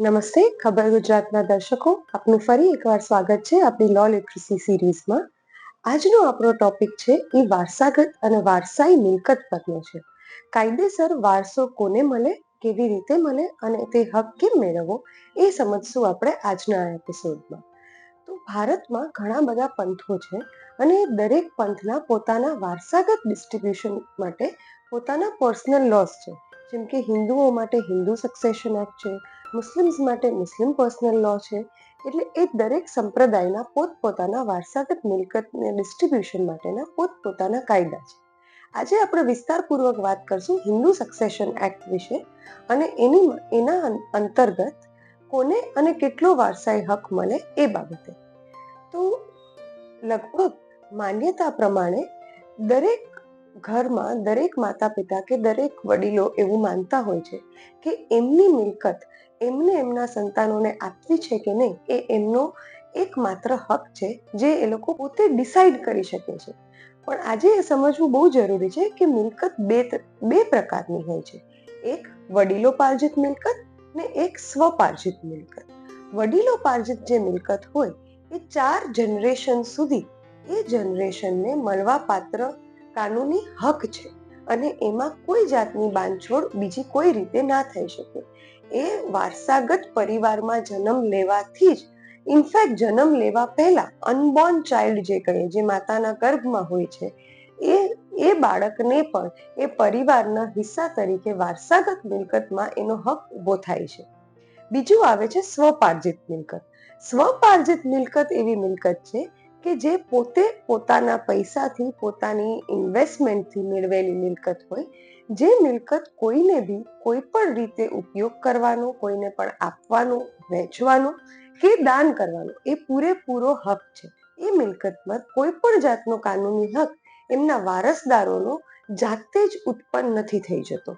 નમસ્તે, ખબર ગુજરાતના દર્શકો, આપનું ફરી એકવાર સ્વાગત છે આપણી લો લિટરસી સિરીઝમાં. આજનો આપણો ટોપિક છે એ વારસાગત અને વારસાઈ મિલકત પરનો છે. કાયદેસર વારસો કોને મળે, કેવી રીતે મળે અને તે હક કેમ મેળવવો, એ સમજશું આપણે આજના એપિસોડમાં તો ભારતમાં ઘણા બધા પંથો છે અને દરેક પંથના પોતાના વારસાગત ડિસ્ટ્રીબ્યુશન માટે પોતાના પર્સનલ લોસ છે. જેમ કે હિન્દુઓ માટે હિન્દુ સક્સેશન એક્ટ છે મુસ્લિમ્સ માટે મુસ્લિમ પર્સનલ લો છે, એટલે એ દરેક સંપ્રદાયના પોતપોતાના વારસાગત મિલકતને ડિસ્ટ્રીબ્યુશન માટેના પોતપોતાના કાયદા છે. આજે આપણે વિસ્તારપૂર્વક વાત કરશું હિન્દુ સક્સેશન એક્ટ વિશે અને એની એના અંતર્ગત કોને અને કેટલો વારસાઈ હક મળે એ બાબતે. તો લગભગ માન્યતા પ્રમાણે દરેક ઘરમાં દરેક માતા પિતા કે દરેક વડીલો એવું માનતા હોય છે કે એમની મિલકત એમને એમના સંતાનોને આપવી છે કે નહીં એ એમનો એકમાત્ર હક છે જે એ લોકો પોતે ડિસાઈડ કરી શકે છે. પણ આજે એ સમજવું બહુ જરૂરી છે કે મિલકત બે બે પ્રકારની હોય છે. એક વડીલો પાર્જિત મિલકત ને એક સ્વપાર્જિત મિલકત. વડીલો પાર્જિત જે મિલકત હોય એ ચાર જનરેશન સુધી એ જનરેશનને મળવા પાત્ર કાનૂની હક છે અને એમાં કોઈ જાતની બાંધછોડ બીજી કોઈ રીતે ના થઈ શકે. એ વારસાગત પરિવારમાં જન્મ લેવાથી જ, ઇનફેક્ટ જન્મ લેવા પહેલા અનબોર્ન ચાઇલ્ડ જે કહે જે માતાના ગર્ભમાં હોય છે, એ એ બાળકને પણ, એ પરિવારના હિસ્સા તરીકે વારસાગત મિલકતમાં એનો હક ઊભો થાય છે. બીજું આવે છે સ્વપાર્જિત મિલકત. સ્વપાર્જિત મિલકત એવી મિલકત છે કે જે પોતે પોતાના પૈસાથી, પોતાની ઇન્વેસ્ટમેન્ટથી મેળવેલી મિલકત હોય, જે મિલકત કોઈને બી કોઈ પણ રીતે ઉપયોગ કરવાનો, કોઈને પણ આપવાનો, વેચવાનો કે દાન કરવાનો, એ પૂરેપૂરો હક છે. એ મિલકતમાં કોઈ પણ જાતનો કાનૂની હક એમના વારસદારોનો જાતે જ ઉત્પન્ન નથી થઈ જતો.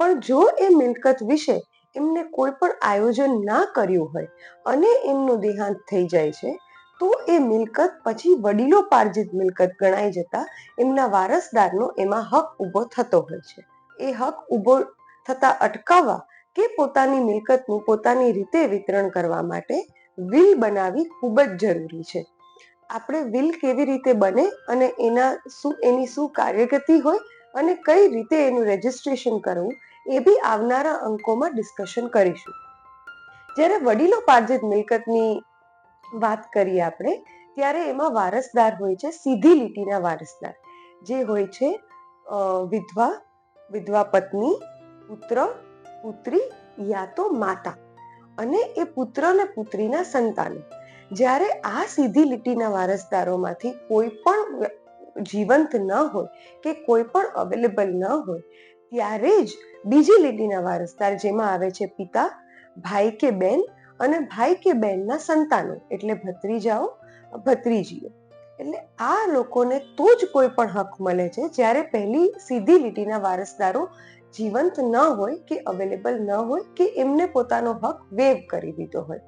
પણ જો એ મિલકત વિશે એમને કોઈ પણ આયોજન ના કર્યું હોય અને એમનું દેહાંત થઈ જાય છે તો એ મિલકત પછી વડીલો પાર્જિત મિલકત ગણાઈ જતા એમના વારસદારનો એમાં હક ઊભો થતો હોય છે. એ હક ઊભો થતા અટકાવવા કે પોતાની મિલકતનું પોતાની રીતે વિતરણ કરવા માટે વિલ બનાવી ખૂબ જ જરૂરી છે. આપણે વિલ કેવી રીતે બને અને એના શું એની શું કાર્યગતિ હોય અને કઈ રીતે એનું રજિસ્ટ્રેશન કરવું એ બી આવનારા અંકોમાં ડિસ્કશન કરીશું. જ્યારે વડીલો પાર્જિત મિલકતની વાત કરીએ આપણે, ત્યારે એમાં વારસદાર હોય છે, સીધી લીટીના વારસદાર. જે હોય છે વિધવા વિધવા પત્ની, પુત્ર, પુત્રી યા તો માતા. અને એ પુત્ર અને પુત્રીના સંતાનો. જ્યારે આ સીધી લીટીના વારસદારોમાંથી કોઈ પણ જીવંત ન હોય કે કોઈ પણ અવેલેબલ ન હોય, ત્યારે જ બીજી લીટીના વારસદાર જેમાં આવે છે પિતા, ભાઈ કે બેન અને ભાઈ કે બહેનના સંતાનો, એટલે ભત્રીજાઓ, ભત્રીજીઓ. એટલે આ લોકોને તો જ કોઈ પણ હક મળે છે, જ્યારે પહેલી સીધી લીટીના વારસદારો જીવંત ન હોય કે અવેલેબલ ન હોય કે એમને પોતાનો હક વેવ કરી દીધો હોય.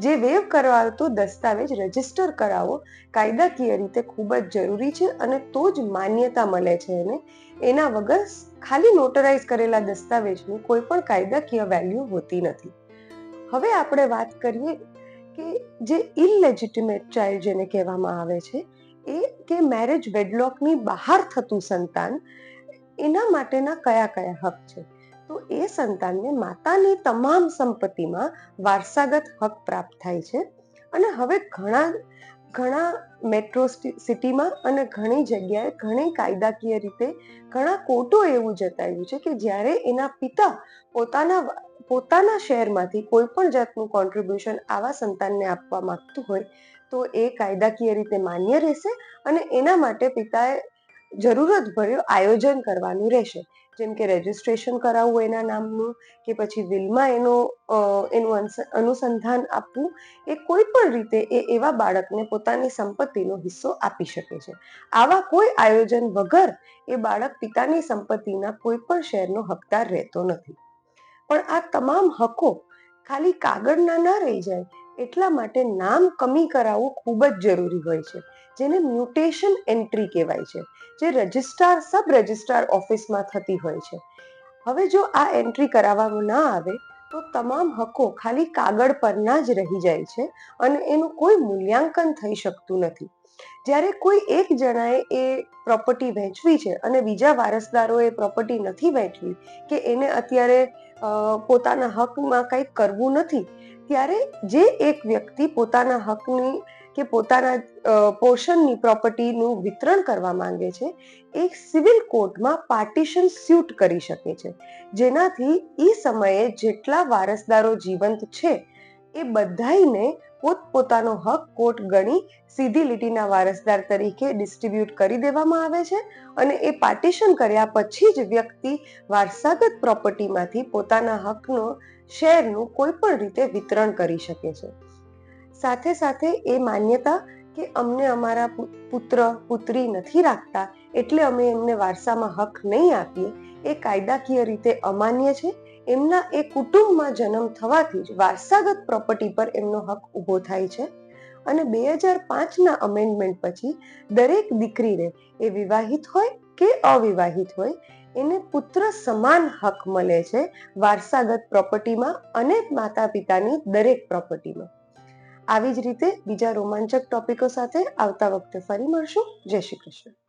જે વેવ કરાવતો દસ્તાવેજ રજિસ્ટર કરાવો, કાયદાકીય રીતે ખૂબ જ જરૂરી છે અને તો જ માન્યતા મળે છે એને. એના વગર ખાલી નોટરાઇઝ કરેલા દસ્તાવેજની કોઈ પણ કાયદાકીય વેલ્યુ હોતી નથી. હવે આપણે વાત કરીએ કે જે ઇલેજિટિમેટ ચાઇલ્ડ જેને કહેવામાં આવે છે, એ કે મેરેજ વેડલોકની બહાર થતું સંતાન, એના માટેના કયા કયા હક છે? તો એ સંતાનને માતાની તમામ સંપત્તિમાં વારસાગત હક પ્રાપ્ત થાય છે. અને હવે ઘણા ઘણા મેટ્રો સિટીમાં અને ઘણી જગ્યાએ ઘણી કાયદાકીય રીતે ઘણા કોર્ટો એવું જતાવ્યું છે કે જ્યારે એના પિતા પોતાના પોતાના શહેરમાંથી કોઈ પણ જાતનું કોન્ટ્રીબ્યુશન આવા સંતાનને આપવા માંગતું હોય, તો એ કાયદાકીય રીતે માન્ય રહેશે અને એના માટે પિતાએ જરૂરત ભર્યું આયોજન કરવાનું રહેશે. જેમ કે રજીસ્ટ્રેશન કરાવવું એના નામનું, કે પછી વિલમાં એનો એનું અનુસંધાન આપવું, એ કોઈ પણ રીતે એ એવા બાળકને પોતાની સંપત્તિનો હિસ્સો આપી શકે છે. આવા કોઈ આયોજન વગર એ બાળક પિતાની સંપત્તિના કોઈ પણ શેરનો હકદાર રહેતો નથી. પણ આ તમામ હકો ખાલી કાગળના ન રહી જાય એટલા માટે નામ કમી કરાવવું ખૂબ જ જરૂરી હોય છે. જેને મ્યુટેશન એન્ટ્રી કહેવાય છે, જે રજિસ્ટ્રાર, સબ રજિસ્ટ્રાર ઓફિસમાં થતી હોય છે. હવે જો આ એન્ટ્રી કરાવવામાં ના આવે, તો તમામ હકો ખાલી કાગળ પરના જ રહી જાય છે અને એનું કોઈ મૂલ્યાંકન થઈ શકતું નથી. જ્યારે કોઈ એક જણાએ એ પ્રોપર્ટી વહેંચવી છે અને બીજા વારસદારોએ પ્રોપર્ટી નથી વહેંચવી કે એને અત્યારે પોતાના હકમાં કંઈક કરવું નથી, ત્યારે જે એક વ્યક્તિ પોતાના હકની કે પોતાના પોર્શનની પ્રોપર્ટીનું વિતરણ કરવા માંગે છે, એ સિવિલ કોર્ટમાં પાર્ટીશન સ્યુટ કરી શકે છે. જેનાથી એ સમયે જેટલા વારસદારો જીવંત છે, એ બધાયને પોતપોતાનો હક કોર્ટ ગણી સીધી લીટીના વારસદાર તરીકે ડિસ્ટ્રીબ્યુટ કરી દેવામાં આવે છે અને એ પાર્ટીશન કર્યા પછી જ વ્યક્તિ વારસાગત પ્રોપર્ટીમાંથી પોતાના હકનો, શેરનું કોઈ પણ રીતે વિતરણ કરી શકે છે. સાથે સાથે એ માન્યતા કે અમને અમારા પુત્ર, પુત્રી નથી રાખતા એટલે અમે એમને વારસામાં હક નહીં આપીએ, એ કાયદાકીય રીતે અમાન્ય છે. એમના એ કુટુંબમાં જન્મ થવાથી જ વારસાગત પ્રોપર્ટી પર એમનો હક ઊભો થાય છે અને બે હજાર પાંચના અમેન્ડમેન્ટ પછી દરેક દીકરીને એ વિવાહિત હોય કે અવિવાહિત હોય, એને પુત્ર સમાન હક મળે છે વારસાગત પ્રોપર્ટીમાં અને માતા પિતાની દરેક પ્રોપર્ટીમાં આવી જ રીતે બીજા રોમાંચક ટોપિકો સાથે આવતા વખતે ફરી મળશું. જય શ્રી કૃષ્ણ.